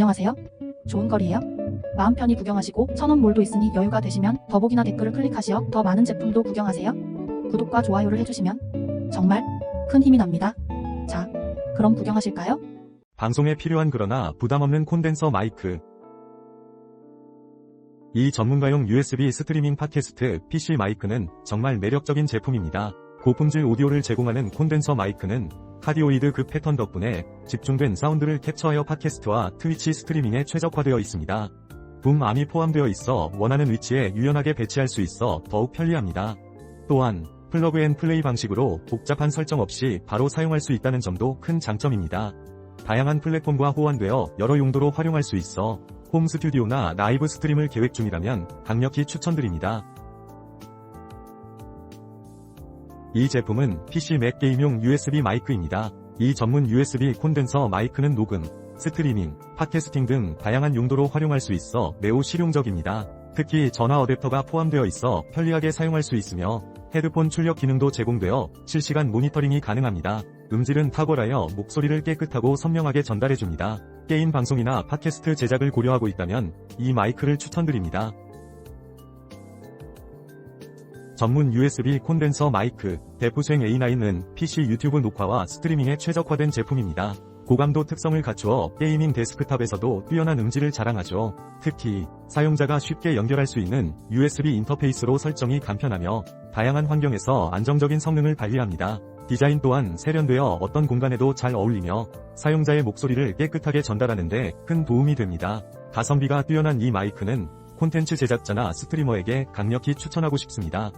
안녕하세요. 좋은 거리에요? 마음 편히 구경하시고 천원몰도 있으니 여유가 되시면 더보기나 댓글을 클릭하시어 더 많은 제품도 구경하세요. 구독과 좋아요를 해주시면 정말 큰 힘이 납니다. 자, 그럼 구경하실까요? 방송에 필요한 그러나 부담 없는 콘덴서 마이크. 이 전문가용 USB 스트리밍 팟캐스트 PC 마이크는 정말 매력적인 제품입니다. 고품질 오디오를 제공하는 콘덴서 마이크는 카디오이드 급 패턴 덕분에 집중된 사운드를 캡처하여 팟캐스트와 트위치 스트리밍에 최적화되어 있습니다. 붐암이 포함되어 있어 원하는 위치에 유연하게 배치할 수 있어 더욱 편리합니다. 또한 플러그 앤 플레이 방식으로 복잡한 설정 없이 바로 사용할 수 있다는 점도 큰 장점입니다. 다양한 플랫폼과 호환되어 여러 용도로 활용할 수 있어 홈 스튜디오나 라이브 스트림을 계획 중이라면 강력히 추천드립니다. 이 제품은 PC 맥 게임용 USB 마이크입니다. 이 전문 USB 콘덴서 마이크는 녹음, 스트리밍, 팟캐스팅 등 다양한 용도로 활용할 수 있어 매우 실용적입니다. 특히 전화 어댑터가 포함되어 있어 편리하게 사용할 수 있으며 헤드폰 출력 기능도 제공되어 실시간 모니터링이 가능합니다. 음질은 탁월하여 목소리를 깨끗하고 선명하게 전달해줍니다. 게임 방송이나 팟캐스트 제작을 고려하고 있다면 이 마이크를 추천드립니다. 전문 USB 콘덴서 마이크, 데프쉥 A9은 PC 유튜브 녹화와 스트리밍에 최적화된 제품입니다. 고감도 특성을 갖추어 게이밍 데스크탑에서도 뛰어난 음질을 자랑하죠. 특히 사용자가 쉽게 연결할 수 있는 USB 인터페이스로 설정이 간편하며 다양한 환경에서 안정적인 성능을 발휘합니다. 디자인 또한 세련되어 어떤 공간에도 잘 어울리며 사용자의 목소리를 깨끗하게 전달하는데 큰 도움이 됩니다. 가성비가 뛰어난 이 마이크는 콘텐츠 제작자나 스트리머에게 강력히 추천하고 싶습니다.